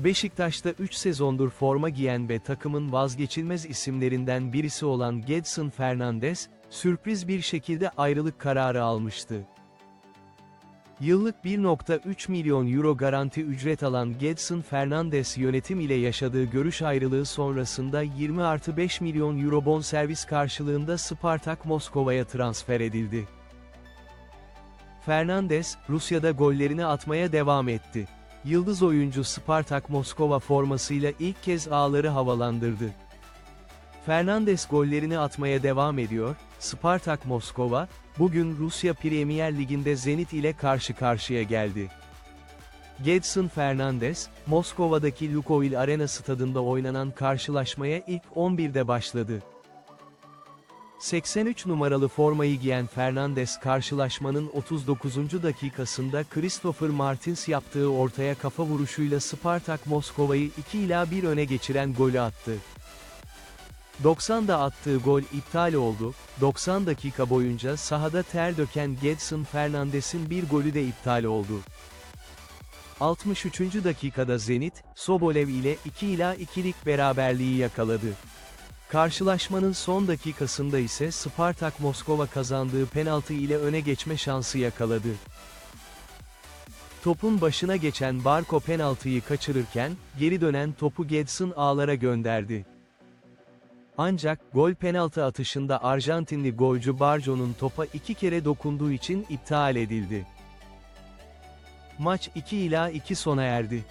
Beşiktaş'ta 3 sezondur forma giyen ve takımın vazgeçilmez isimlerinden birisi olan Gedson Fernandes, sürpriz bir şekilde ayrılık kararı almıştı. Yıllık 1.3 milyon euro garanti ücret alan Gedson Fernandes yönetim ile yaşadığı görüş ayrılığı sonrasında 20 artı 5 milyon euro bonservis karşılığında Spartak Moskova'ya transfer edildi. Fernandes, Rusya'da gollerini atmaya devam etti. Yıldız oyuncu Spartak Moskova formasıyla ilk kez ağları havalandırdı. Fernandes gollerini atmaya devam ediyor, Spartak Moskova, bugün Rusya Premier Ligi'nde Zenit ile karşı karşıya geldi. Gedson Fernandes, Moskova'daki Lukoil Arena stadında oynanan karşılaşmaya ilk 11'de başladı. 83 numaralı formayı giyen Fernandes karşılaşmanın 39. dakikasında Christopher Martins yaptığı ortaya kafa vuruşuyla Spartak Moskova'yı 2 ila 1 öne geçiren golü attı. 90'da attığı gol iptal oldu, 90 dakika boyunca sahada ter döken Gedson Fernandes'in bir golü de iptal oldu. 63. dakikada Zenit, Sobolev ile 2 ila 2'lik beraberliği yakaladı. Karşılaşmanın son dakikasında ise Spartak Moskova kazandığı penaltı ile öne geçme şansı yakaladı. Topun başına geçen Barco penaltıyı kaçırırken, geri dönen topu Gedson ağlara gönderdi. Ancak, gol penaltı atışında Arjantinli golcü Barco'nun topa iki kere dokunduğu için iptal edildi. Maç 2 ila 2 sona erdi.